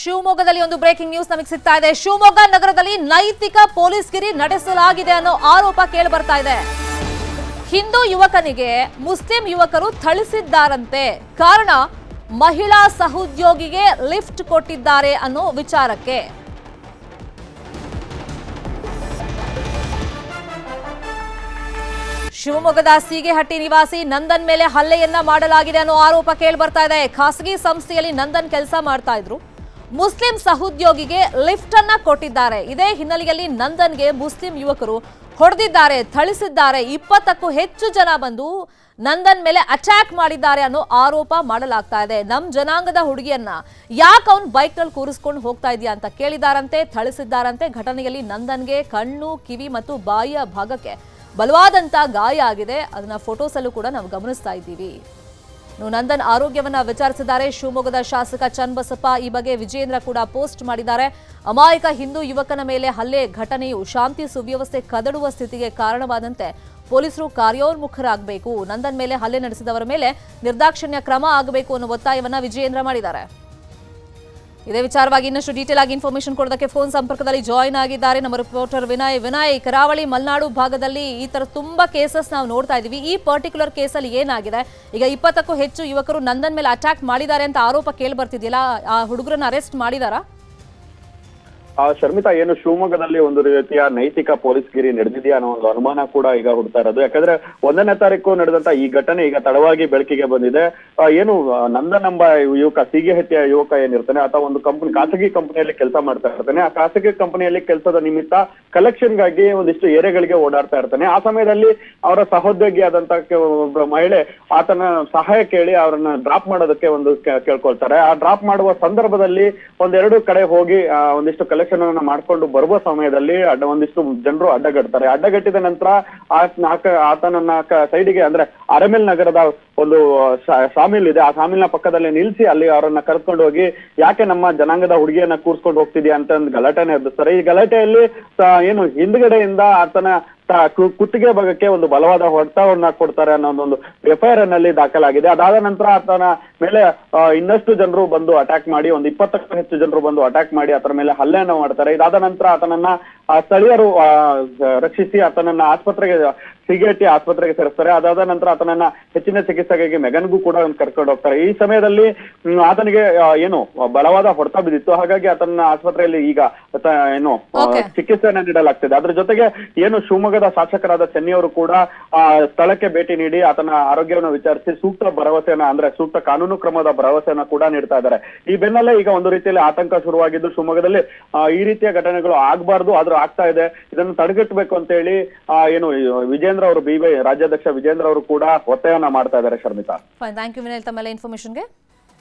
ಶಿವಮೊಗ್ಗದಲ್ಲಿ ಒಂದು breaking news ನಮಗೆ ಸಿಗ್ತಾ ಇದೆ. ಶಿವಮೊಗ್ಗ ನಗರದಲ್ಲಿ ನೈತಿಕ ಪೊಲೀಸ್ ಗಿರಿ ನಡೆಸಲಾಗಿದೆ ಅನ್ನೋ ಆರೋಪ ಕೇಳಿ ಬರ್ತಾ ಇದೆ. ಹಿಂದೂ ಯುವಕನಿಗೆ ಮುಸ್ಲಿಂ ಯುವಕರು ಥಳಿಸಿದ್ದಾರಂತೆ. ಕಾರಣ, ಮಹಿಳಾ ಸಹೋದ್ಯೋಗಿಗೆ ಲಿಫ್ಟ್ ಕೊಟ್ಟಿದ್ದಾರೆ ಅನ್ನೋ ವಿಚಾರಕ್ಕೆ. ಶಿವಮೊಗ್ಗದ ಸೀಗೆಹಟ್ಟಿ ನಿವಾಸಿ ನಂದನ್ ಮೇಲೆ ಹಲ್ಲೆಯನ್ನ ಮಾಡಲಾಗಿದೆ ಅನ್ನೋ ಆರೋಪ ಕೇಳಿ ಬರ್ತಾ ಇದೆ. ಖಾಸಗಿ ಸಂಸ್ಥೆಯಲ್ಲಿ ನಂದನ್ ಕೆಲಸ ಮಾಡ್ತಾ ಇದ್ರು. ಮುಸ್ಲಿಂ ಸಹೋದ್ಯೋಗಿಗೆ ಲಿಫ್ಟ್ ಅನ್ನ ಕೊಟ್ಟಿದ್ದಾರೆ. ಇದೇ ಹಿನ್ನೆಲೆಯಲ್ಲಿ ನಂದನ್ಗೆ ಮುಸ್ಲಿಂ ಯುವಕರು ಹೊಡೆದಿದ್ದಾರೆ, ಥಳಿಸಿದ್ದಾರೆ. ಇಪ್ಪತ್ತಕ್ಕೂ ಹೆಚ್ಚು ಜನ ಬಂದು ನಂದನ್ ಮೇಲೆ ಅಟ್ಯಾಕ್ ಮಾಡಿದ್ದಾರೆ ಅನ್ನೋ ಆರೋಪ ಮಾಡಲಾಗ್ತಾ ಇದೆ. ನಮ್ ಜನಾಂಗದ ಹುಡುಗಿಯನ್ನ ಯಾಕೆ ಅವ್ನು ಬೈಕ್ನಲ್ಲಿ ಕೂರಿಸ್ಕೊಂಡು ಹೋಗ್ತಾ ಇದೆಯಾ ಅಂತ ಕೇಳಿದಾರಂತೆ, ಥಳಿಸಿದ್ದಾರಂತೆ. ಘಟನೆಯಲ್ಲಿ ನಂದನ್ಗೆ ಕಣ್ಣು, ಕಿವಿ ಮತ್ತು ಬಾಯಿಯ ಭಾಗಕ್ಕೆ ಬಲವಾದಂತ ಗಾಯ ಆಗಿದೆ. ಅದನ್ನ ಫೋಟೋಸಲ್ಲೂ ಕೂಡ ನಾವು ಗಮನಿಸ್ತಾ ಇದ್ದೀವಿ. ನಂದನ್ ಆರೋಗ್ಯವನ್ನ ವಿಚಾರಿಸಿದ್ದಾರೆ. ಶಿವಮೊಗ್ಗದ ಶಾಸಕ ಚನ್ನಬಸಪ್ಪ ಈ ಬಗ್ಗೆ ವಿಜೇಂದ್ರ ಕೂಡ ಪೋಸ್ಟ್ ಮಾಡಿದ್ದಾರೆ. ಅಮಾಯಕ ಹಿಂದೂ ಯುವಕನ ಮೇಲೆ ಹಲ್ಲೆ, ಘಟನೆಯು ಶಾಂತಿ ಸುವ್ಯವಸ್ಥೆ ಕದಡುವ ಸ್ಥಿತಿಗೆ ಕಾರಣವಾದಂತೆ ಪೊಲೀಸರು ಕಾರ್ಯೋನ್ಮುಖರಾಗಬೇಕು. ನಂದನ್ ಮೇಲೆ ಹಲ್ಲೆ ನಡೆಸಿದವರ ಮೇಲೆ ನಿರ್ದಾಕ್ಷಿಣ್ಯ ಕ್ರಮ ಆಗಬೇಕು ಅನ್ನೋ ಒತ್ತಾಯವನ್ನ ವಿಜಯೇಂದ್ರ ಮಾಡಿದ್ದಾರೆ. ಇದೇ ವಿಚಾರವಾಗಿ ಇನ್ನಷ್ಟು ಡೀಟೇಲ್ ಆಗಿ ಇನ್ಫಾರ್ಮೇಶನ್ ಕೊಡೋದಕ್ಕೆ ಫೋನ್ ಸಂಪರ್ಕದಲ್ಲಿ ಜಾಯಿನ್ ಆಗಿದ್ದಾರೆ ನಮ್ಮ ರಿಪೋರ್ಟರ್ ವಿನಯ್. ವಿನಯ್, ಕರಾವಳಿ ಮಲೆನಾಡು ಭಾಗದಲ್ಲಿ ಈ ತರ ತುಂಬಾ ಕೇಸಸ್ ನಾವು ನೋಡ್ತಾ ಇದೀವಿ ಈ ಪರ್ಟಿಕ್ಯುಲರ್ ಕೇಸಲ್ಲಿ ಏನಾಗಿದೆ? ಈಗ ಇಪ್ಪತ್ತಕ್ಕೂ ಹೆಚ್ಚು ಯುವಕರು ನಂದನ್ ಮೇಲೆ ಅಟ್ಯಾಕ್ ಮಾಡಿದ್ದಾರೆ ಅಂತ ಆರೋಪ ಕೇಳಿ ಬರ್ತಿದ್ದಿಲ್ಲ ಆ ಹುಡುಗರನ್ನ ಅರೆಸ್ಟ್ ಮಾಡಿದಾರಾ? ಆ, ಶರ್ಮಿತಾ, ಏನು ಶಿವಮೊಗ್ಗದಲ್ಲಿ ಒಂದು ರೀತಿಯ ನೈತಿಕ ಪೊಲೀಸ್ಗಿರಿ ನಡೆದಿದೆಯಾ ಅನ್ನೋ ಒಂದು ಅನುಮಾನ ಕೂಡ ಈಗ ಹುಡ್ತಾ ಇರೋದು. ಯಾಕಂದ್ರೆ ಒಂದನೇ ತಾರೀಕು ನಡೆದಂತ ಈ ಘಟನೆ ಈಗ ತಡವಾಗಿ ಬೆಳಕಿಗೆ ಬಂದಿದೆ. ಏನು ನಂದನ್ ಎಂಬ ಯುವಕ ಸೀಗೆಹಟ್ಟಿಯ ಯುವಕ ಏನಿರ್ತಾನೆ, ಆತ ಒಂದು ಕಂಪನಿ, ಖಾಸಗಿ ಕಂಪನಿಯಲ್ಲಿ ಕೆಲಸ ಮಾಡ್ತಾ ಇರ್ತಾನೆ. ಆ ಖಾಸಗಿ ಕಂಪನಿಯಲ್ಲಿ ಕೆಲಸದ ನಿಮಿತ್ತ ಕಲೆಕ್ಷನ್ಗಾಗಿ ಒಂದಿಷ್ಟು ಏರಿಯಾಗಳಿಗೆ ಓಡಾಡ್ತಾ ಇರ್ತಾನೆ. ಆ ಸಮಯದಲ್ಲಿ ಅವರ ಸಹೋದ್ಯೋಗಿ ಆದಂತ ಒಬ್ಬ ಮಹಿಳೆ ಆತನ ಸಹಾಯ ಕೇಳಿ ಅವರನ್ನ ಡ್ರಾಪ್ ಮಾಡೋದಕ್ಕೆ ಒಂದು ಕೇಳ್ಕೊಳ್ತಾರೆ. ಆ ಡ್ರಾಪ್ ಮಾಡುವ ಸಂದರ್ಭದಲ್ಲಿ ಒಂದೆರಡು ಕಡೆ ಹೋಗಿ ಒಂದಿಷ್ಟು ಕಲೆಕ್ಷನ್ ಅನ್ನ ಮಾಡ್ಕೊಂಡು ಬರುವ ಸಮಯದಲ್ಲಿ ಅಡ್ಡ ಒಂದಿಷ್ಟು ಜನರು ಅಡ್ಡಗಟ್ತಾರೆ. ಅಡ್ಡಗಟ್ಟಿದ ನಂತರ ಆ ಆತನನ್ನ ಸೈಡಿಗೆ ಅಂದ್ರೆ ಅರಮೇಲ್ ನಗರದ ಒಂದು ಸಾಮಿಲ್ ಇದೆ ಆ ಸಾಮಿಲ್ನ ಪಕ್ಕದಲ್ಲಿ ನಿಲ್ಸಿ ಅಲ್ಲಿ ಅವರನ್ನ ಕರ್ಕೊಂಡು ಹೋಗಿ, ಯಾಕೆ ನಮ್ಮ ಜನಾಂಗದ ಹುಡುಗಿಯನ್ನ ಕೂರ್ಸ್ಕೊಂಡು ಹೋಗ್ತಿದ್ಯಾ? ಅಂತ ಒಂದು ಗಲಾಟೆನೆ ಎಬ್ಬಿಸ್ತಾರೆ. ಈ ಗಲಾಟೆಯಲ್ಲಿ ಏನು ಹಿಂದ್ಗಡೆಯಿಂದ ಆತನ ಕುತ್ತಿಗೆ ಭಾಗಕ್ಕೆ ಒಂದು ಬಲವಾದ ಹೊಡೆತವನ್ನ ಕೊಡ್ತಾರೆ ಅನ್ನೋ ಒಂದು ಎಫ್ಐಆರ್ನಲ್ಲಿ ದಾಖಲಾಗಿದೆ. ಅದಾದ ನಂತರ ಆತನ ಮೇಲೆ ಇನ್ನಷ್ಟು ಜನರು ಬಂದು ಅಟ್ಯಾಕ್ ಮಾಡಿ, ಒಂದು ಇಪ್ಪತ್ತಕ್ಕೂ ಹೆಚ್ಚು ಜನರು ಬಂದು ಅಟ್ಯಾಕ್ ಮಾಡಿ, ಅದರ ಮೇಲೆ ಹಲ್ಲೆಯನ್ನು ಮಾಡ್ತಾರೆ. ಇದಾದ ನಂತರ ಆತನನ್ನ ಆ, ಸ್ಥಳೀಯರು ಆ, ರಕ್ಷಿಸಿ ಆತನನ್ನ ಆಸ್ಪತ್ರೆಗೆ ಸಿಗೇಟಿ ಆಸ್ಪತ್ರೆಗೆ ಸೇರಿಸ್ತಾರೆ. ಅದಾದ ನಂತರ ಆತನನ್ನ ಹೆಚ್ಚಿನ ಚಿಕಿತ್ಸೆಗಾಗಿ ಮೆಗನ್ಗೂ ಕೂಡ ಕರ್ಕೊಂಡು ಹೋಗ್ತಾರೆ. ಈ ಸಮಯದಲ್ಲಿ ಆತನಿಗೆ ಏನು ಬಲವಾದ ಹೊಡೆತ ಬಿದ್ದಿತ್ತು. ಹಾಗಾಗಿ ಆತನ ಆಸ್ಪತ್ರೆಯಲ್ಲಿ ಈಗ ಏನು. ಚಿಕಿತ್ಸೆಯನ್ನ ನೀಡಲಾಗ್ತಿದೆ. ಅದ್ರ ಜೊತೆಗೆ ಏನು ಶಿವಮೊಗ್ಗದ ಶಾಸಕರಾದ ಚೆನ್ನಿ ಅವರು ಕೂಡ ಆ ಸ್ಥಳಕ್ಕೆ ಭೇಟಿ ನೀಡಿ ಆತನ ಆರೋಗ್ಯವನ್ನು ವಿಚಾರಿಸಿ ಸೂಕ್ತ ಭರವಸೆಯನ್ನ, ಅಂದ್ರೆ ಸೂಕ್ತ ಕಾನೂನು ಕ್ರಮದ ಭರವಸೆಯನ್ನ ಕೂಡ ನೀಡ್ತಾ ಇದ್ದಾರೆ. ಈ ಬೆನ್ನಲ್ಲೇ ಈಗ ಒಂದು ರೀತಿಯಲ್ಲಿ ಆತಂಕ ಶುರುವಾಗಿದ್ದು, ಶಿವಮೊಗ್ಗದಲ್ಲಿ ಈ ರೀತಿಯ ಘಟನೆಗಳು ಆಗ್ಬಾರ್ದು, ಆದ್ರೂ ಆಗ್ತಾ ಇದೆ. ಇದನ್ನು ತಡೆಗಟ್ಟಬೇಕು ಅಂತ ಹೇಳಿ ಏನು ವಿಜೇಂದ್ರ ಅವರು ಬಿವೈ ರಾಜ್ಯಾಧ್ಯಕ್ಷ ವಿಜೇಂದ್ರ ಅವರು ಕೂಡ ಒತ್ತಾಯವನ್ನ ಮಾಡ್ತಾ ಇದ್ದಾರೆ, ಶರ್ಮಿತಾ. Thank you Vinay. ತಮ್ಮೆಲ್ಲ ಇನ್ಫಾರ್ಮೇಶನ್ಗೆ